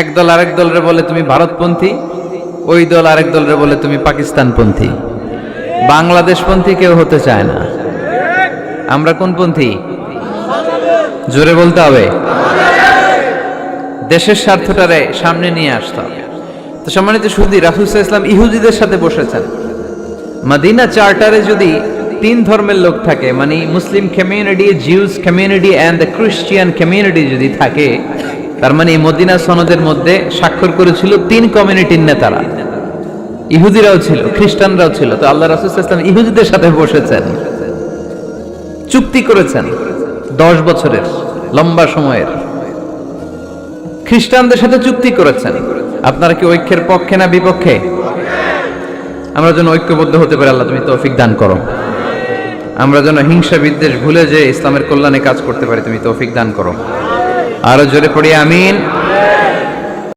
এক দল আরেক দলরে বলে তুমি ভারতপন্থী, ওই দল আরেক দলরে বলে তুমি পাকিস্তানপন্থী। বাংলাদেশপন্থী কেউ হতে চায় না। আমরা কোন পন্থী জোরে বলতে হবে। দেশের স্বার্থটারে সামনে নিয়ে আসতে হবে। তো সম্মানিত সুদী রাসুলসাহ ইসলাম ইহুদিদের সাথে বসেছেন। মদিনা চার্টারে যদি তিন ধর্মের লোক থাকে মানে Muslim community Jews community and the Christian community যদি থাকে, তার মানে মদিনা সনদের মধ্যে স্বাক্ষর করেছিল তিন কমিউনিটির নেতারা। ইহুদিরাও ছিল, খ্রিস্টানরাও ছিল, তো আল্লাহ রাসুল ইসলাম ইহুদিদের সাথে বসেছেন। চুক্তি করেছেন দশ বছরের, লম্বা সময়ের। খ্রিস্টানদের সাথে চুক্তি করেছেন। আপনারা কি ঐক্যের পক্ষে না বিপক্ষে? আমরা যেন ঐক্যবদ্ধ হতে পারি, আল্লাহ তুমি তৌফিক দান করো। আমরা যেন হিংসা বিদ্বেষ ভুলে যে ইসলামের কল্যাণে কাজ করতে পারি, তুমি তৌফিক দান করো। আরও জোরে পড়ি, আমিন।